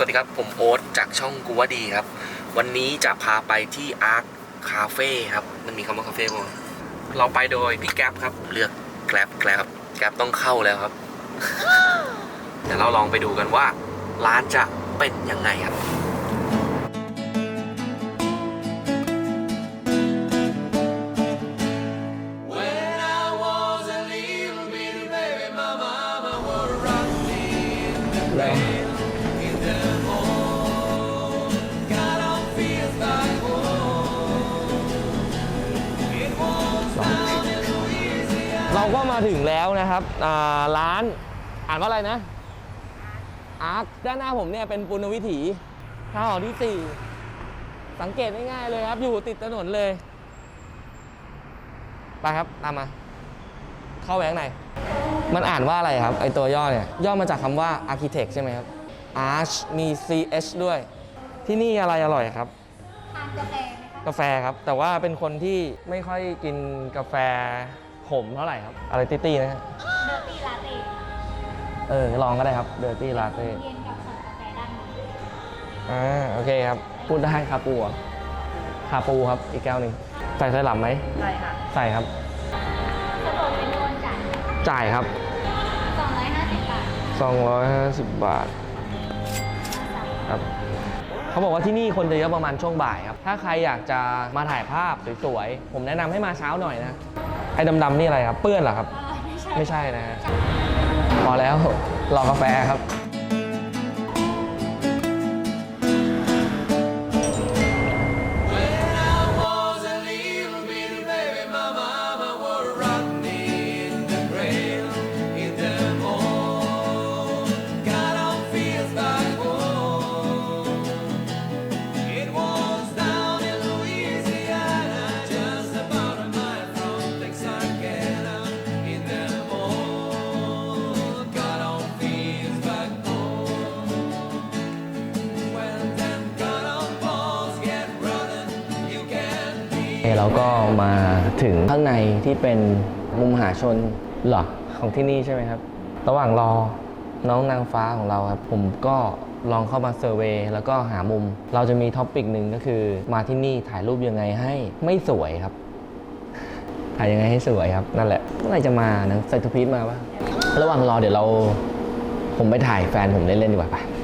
สวัสดีครับ ผมโอ๊ตจากช่องกูว่าดีครับ วันนี้จะพาไปที่อาร์คคาเฟ่ครับ มันมีคำว่าคาเฟ่มั้งเราไปโดยพี่แก๊ปครับ เลือกแกร็บแกร็บแกร็บต้องเข้าแล้วครับ เดี๋ยวเราลองไปดูกันว่า ร้านจะเป็นยังไงครับ เราก็มาถึงแล้วนะครับอ่าร้านอ่านว่าอะไรนะอาร์คด้านหน้าผมเนี่ยเป็นปุณณวิถีทางออกที่4สังเกตง่ายๆเลยครับ อยู่ติดถนนเลยไปครับตามมา เข้าไปข้างในมันอ่านว่าอะไรครับ ไอตัวย่อเนี่ย ย่อมาจากคำว่า architect ใช่ไหมครับ arch มี ch ด้วย ที่นี่อะไรอร่อยครับทานกาแฟไหมคะกาแฟครับ แต่ว่าเป็นคนที่ไม่ค่อยกินกาแฟ ขมเท่าไหร่ครับ อะไรตี้ๆนะฮะเดอร์ตี้ลาเต้เออลองก็ได้ครับเดอร์ตี้ลาเต้เย็นกับสั่งกาแฟด้านในอ่าโอเคครับ พูดได้คาปูเหรอคาปูครับอีกแก้วหนึ่งใส่ไส้หลับไหมใช่ค่ะใส่ครับสะดวกเป็นโอนจ่ายจ่ายครับ 250 บาท250 บาทครับเขาบอกว่าที่นี่คนจะเยอะประมาณช่วงบ่ายครับ ถ้าใครอยากจะมาถ่ายภาพสวยๆ ผมแนะนำให้มาเช้าหน่อยนะไอ้ดำๆนี่อะไรครับ เปื้อนเหรอครับอ่าไม่ใช่ไม่ใช่นะฮะพอแล้วรอกาแฟครับ เราก็มาถึงข้างในที่เป็นมุมมหาชนเหรอของที่นี่ใช่ไหมครับ ระหว่างรอน้องนางฟ้าของเราครับ ผมก็ลองเข้ามาเซอร์เวย์แล้วก็หามุม เราจะมีท็อปิกหนึ่งก็คือ มาที่นี่ถ่ายรูปยังไงให้ไม่สวยครับ ถ่ายยังไงให้สวยครับ นั่นแหละเมื่อไหรจะมาหนังไซทูพีทมาปะระหว่างรอเดี๋ยวเรา ผมไปถ่ายแฟนผมเล่นๆดีกว่าไปห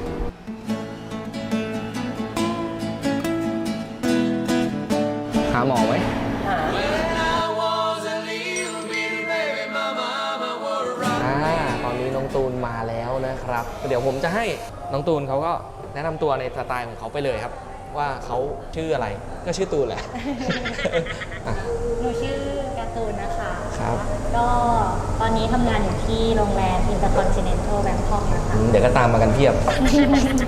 นะครับ เดี๋ยวผมจะให้น้องตูนเขาก็แนะนำตัวในสไตล์ของเขาไปเลยครับ ว่าเขาชื่ออะไรก็ชื่อตูนแหละ อะ หนูชื่อการ์ตูนนะคะครับ ก็ตอนนี้ทำงานอยู่ที่โรงแรม Intercontinental Bangkok นะคะเดี๋ยวก็ตามมากันเพียบ เ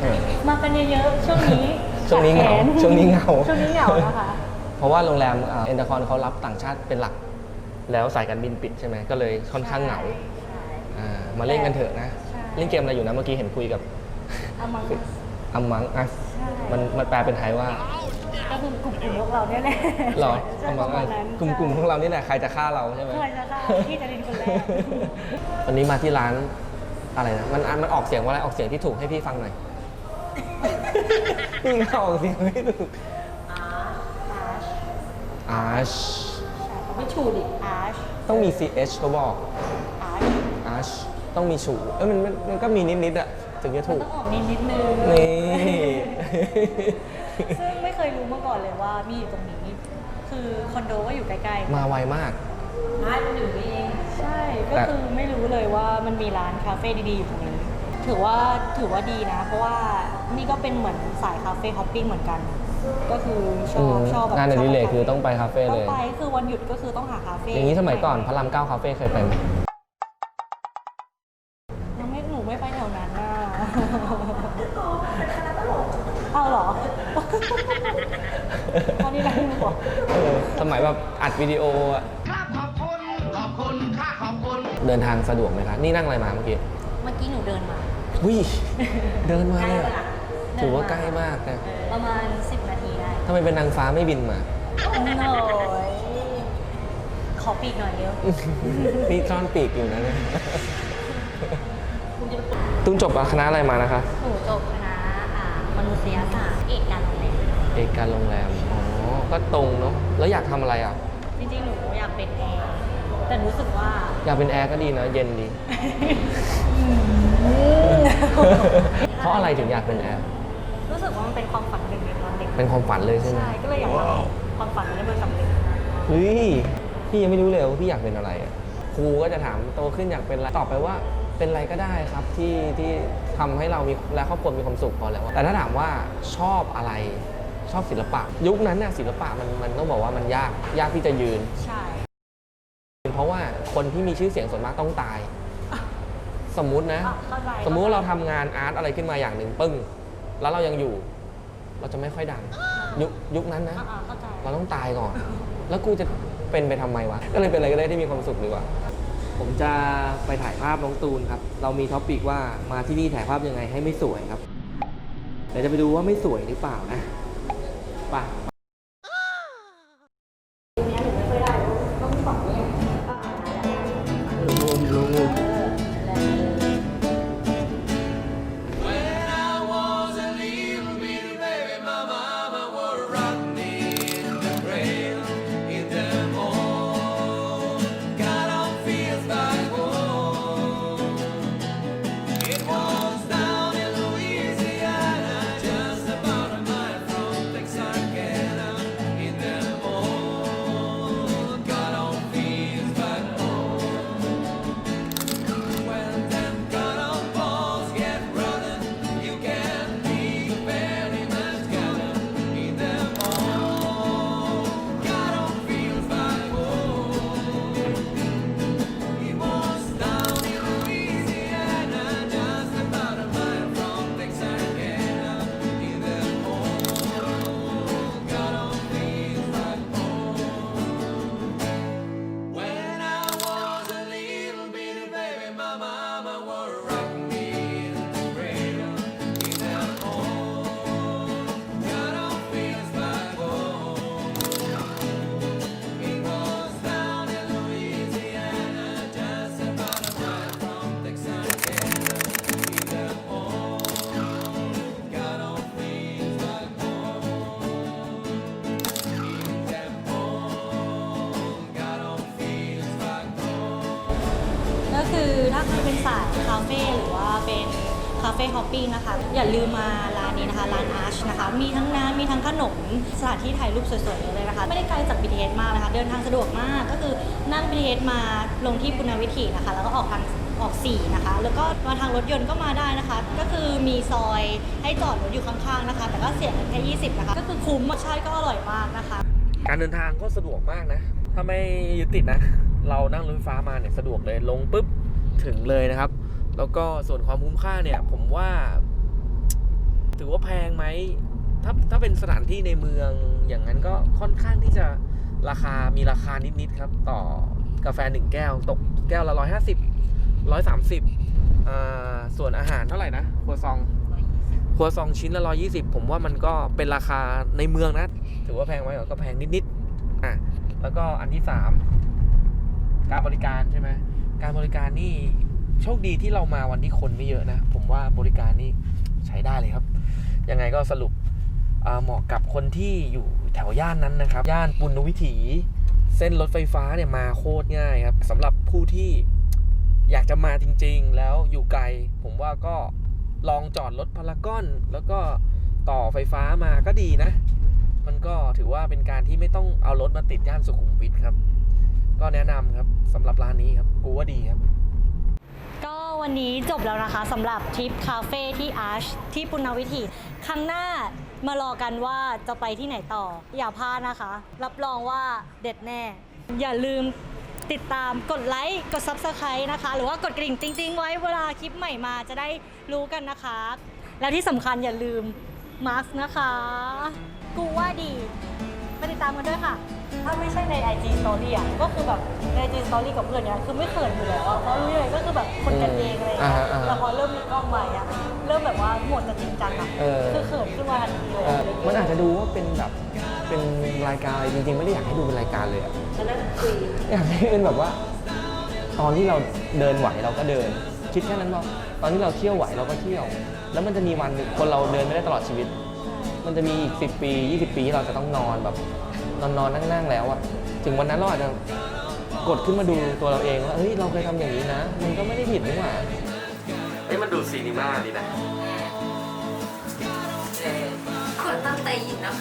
ออมากันเยอะๆช่วงนี้ช่วงนี้เหงาขาดแขช่วงนี้เหงา ช่วงนี้เหงานะคะ เพราะว่าโรงแรมเอ็นเตอร์คอนเขารับต่างชาติเป็นหลัก แล้วสายการบินปิดใช่ไหมก็เลยค่อนข้างเหงาใช่อ่ามาเล่นกันเถอะนะใช่ เล่นเกมอะไรอยู่นะเมื่อกี้เห็นคุยกับอามังอัมมังอัสใช่มันมันแปลเป็นไทยว่าก็คือกลุ่มกลุ่มพวกเราเนี่ยแหละหรอใช่อัมปมัระงมาอัณสนั้นกลุ่มกลุ่มพวกเรานี่แหละใครจะฆ่าเราใช่ไหมเคยจะได้ที่จะเป็นคนแรกวันนี้มาที่ร้านอะไรนะมันมันออกเสียงว่าอะไรออกเสียงที่ถูกให้พี่ฟังหน่อยพี่ก็ออกเสียงไม่ถูกอาร์ช arch ไม่ชูดิอาร์ชต้องมี ch เขาบอกอาร์ช arch ต้องมีฉูเอ้ยมันมันมันก็มีนิดนิดๆอะถึงจะมันถูก ต้องออกนิดนิดนึงนี่ ซึ่งไม่เคยรู้มาก่อนเลยว่ามีอยู่ตรงนี้ คือคอนโดก็อยู่ใกล้ๆ มาไวมาก ร้านมันอยู่นี่เองใช่ ก็แต่ คือไม่รู้เลยว่ามันมีร้านคาเฟ่ดีๆอยู่ตรงนี้ ถือว่าถือว่าดีนะ เพราะว่านี่ก็เป็นเหมือนสายคาเฟ่ฮอปปิ้งเหมือนกัน ก็คือชอบมชอบแบบงานอดิเรกชบคือต้องไปคาเฟ่ต้เลองย ไปคือวันหยุดก็คือต้องหาคาเฟ่อย่างนี้สมัยก่อนพระรามเก้าคาเฟ่เคยไปไหม ตอนนี้ได้หนูบอกเออสมัยแบบอัดวิดีโออะเดินทางสะดวกไหมคะ นี่นั่งอะไรมาเมื่อกี้เมื่อกี้หนูเดินมาวิเดินมาเลยอะใกล้ปะล่ะถือว่าใกล้มากนะประมาณ 10 นาทีได้ ทำไมเป็นนางฟ้าไม่บินมาหน่อยขอปีกหน่อยเดียวนี่ซ่อนปีกอยู่นะเนี่ยตุ้มจบคณะอะไรมานะคะ หนูจบคณะอ่า มนุษยศาสตร์เอกการโรงแรมเอกการโรงแรม อ๋อ ก็ตรงเนาะ แล้วอยากทำอะไรอะ จริงๆ หนูอยากเป็นแอร์แต่รู้สึกว่า อยากเป็นแอร์ก็ดีนะ เย็นดี เพราะอะไรถึงอยากเป็นแอร์ รู้สึกว่ามันเป็นความฝันหนึ่งในตอนเด็กเป็นความฝันเลยใช่ไหมใช่ก็เลยอยากทำความฝันนั้นให้มันสำเร็จเฮ้ย พี่ยังไม่รู้เลยว่าพี่อยากเป็นอะไรอะครูก็จะถามโตขึ้นอยากเป็นอะไร ตอบไปว่าเป็นอะไรก็ได้ครับที่ที่ ทำให้เรามีและครอบครัวมีความสุขพอแล้ว แต่ถ้าถามว่าชอบอะไรชอบศิลปะ ยุคนั้นน่ะศิลปะมันมันต้องบอกว่ามันยากยากที่จะยืน ใช่ เพราะว่าคนที่มีชื่อเสียงส่วนมากต้องตาย สมมุตินะอะเข้าใจสมมุติว่าเราทำงานอาร์ตอะไรขึ้นมาอย่างหนึ่งปึ้ง แล้วเรายังอยู่ เราจะไม่ค่อยดัง ยุคยุคนั้นนะอ่าเข้าใจเราต้องตายก่อน แล้วกูจะเป็นไปทำไมวะ ก็เลยเป็นอะไรก็ได้ที่มีความสุขดีกว่า ผมจะไปถ่ายภาพน้องตูนครับ เรามีท็อปิกว่ามาที่นี่ถ่ายภาพยังไงให้ไม่สวยครับ เดี๋ยวจะไปดูว่าไม่สวยหรือเปล่านะไป่ะ คือถ้าใครเป็นสายคาเฟ่หรือว่าเป็นคาเฟ่ฮอปปิ้งนะคะ อย่าลืมมาร้านนี้นะคะ ร้านอาร์ชนะคะ มีทั้งน้ำมีทั้งขนมสถานที่ถ่ายรูปสวยๆเลยนะคะ ไม่ได้ไกลจาก BTS มากนะคะ เดินทางสะดวกมากก็คือนั่ง BTS มาลงที่ปุณณวิถีนะคะ แล้วก็ออกทางออก4นะคะ แล้วก็มาทางรถยนต์ก็มาได้นะคะ ก็คือมีซอยให้จอดรถอยู่ข้างๆนะคะ แต่ก็เสียเงินแค่20นะคะ ก็คือคุ้มรสชาติก็อร่อยมากนะคะ การเดินทางก็สะดวกมากนะ ถ้าไม่ยึดติดนะ เรานั่งรถไฟฟ้ามาเนี่ยสะดวกเลย ลงปุ๊บ ถึงเลยนะครับ แล้วก็ส่วนความคุ้มค่าเนี่ย ผมว่า ถือว่าแพงไหมถ้าถ้าเป็นสถานที่ในเมืองอย่างนั้นก็ค่อนข้างที่จะราคามีราคานิดๆครับ ต่อกาแฟหนึ่งแก้ว ตกแก้วละร้อยห้าสิบร้อยสามสิบส่วนอาหารเท่าไหร่นะครัวซองครัวซองชิ้นละร้อยี่สิบผมว่ามันก็เป็นราคาในเมืองนะ ถือว่าแพงไหมก็แพงนิดๆอะแล้วก็อันที่สามการบริการใช่ไหม การบริการนี่โชคดีที่เรามาวันที่คนไม่เยอะนะ ผมว่าบริการนี่ใช้ได้เลยครับ ยังไงก็สรุปเหมาะกับคนที่อยู่แถวย่านนั้นนะครับ ย่านปุณณวิถี เส้นรถไฟฟ้าเนี่ยมาโคตรง่ายครับสำหรับผู้ที่อยากจะมาจริง ๆ แล้วอยู่ไกล ผมว่าก็ลองจอดรถพารากอน แล้วก็ต่อไฟฟ้ามาก็ดีนะ มันก็ถือว่าเป็นการที่ไม่ต้องเอารถมาติดย่านสุขุมวิทครับ ก็แนะนำครับสำหรับร้านนี้ครับกูว่าดีครับ ก็วันนี้จบแล้วนะคะสำหรับทริปคาเฟ่ที่อาร์ชที่ปุณวิถีครั้งหน้ามารอกันว่าจะไปที่ไหนต่อ อย่าพลาดนะคะ รับรองว่าเด็ดแน่ อย่าลืมติดตามกดไลค์ กด Subscribe นะคะ หรือว่ากดกริ่งติ๊งๆ ไว้เวลาคลิปใหม่มาจะได้รู้กันนะคะ แล้วที่สำคัญอย่าลืมมาร์กนะคะ กูว่าดี ไปติดตามกันด้วยค่ะ ถ้าไม่ใช่ใน IG Story อะก็คือแบบใน IG Story กับเพื่อนเนี่ยคือไม่เขินอยู่แล้วอะเพราะรู้เลยก็คือแบบคนกันเองอะไรอย่างเงี้ยอ่าฮะอ่าฮะแต่พอเริ่มมีกล้องใหม่อะเริ่มแบบว่าหมดจะจริงจังอะเออ คือเขินขึ้นมาทันทีเลยเอ่ออะไรอย่างมันเงี้ยอาจจะดูว่าเป็นแบบเป็นรายการอะไรจริงๆ ไม่ได้อยากให้ดูเป็นรายการเลยอะแล้วนั่นคุยอยากให้เป็นแบบว่า ตอนที่เราเดินไหวเราก็เดิน คิดแค่นั้นพอตอนที่เราเที่ยวไหวเราก็เที่ยว แล้วมันจะมีวันหนึ่งคนเราเดินไม่ได้ตลอดชีวิต มันจะมีอีก10 ปี 20 ปีที่เราจะต้องนอนแบบ นอนนอนนั่งนั่งๆแล้วอะถึงวันนั้นเราอาจจะกดขึ้นมาดูตัวเราเองว่าเฮ้ยเราเคยทำอย่างนี้นะ มันก็ไม่ได้ผิดนี่หว่าเฮ้ยมันดูซีนีมาดีนะคนตั้งใจยินเนาะ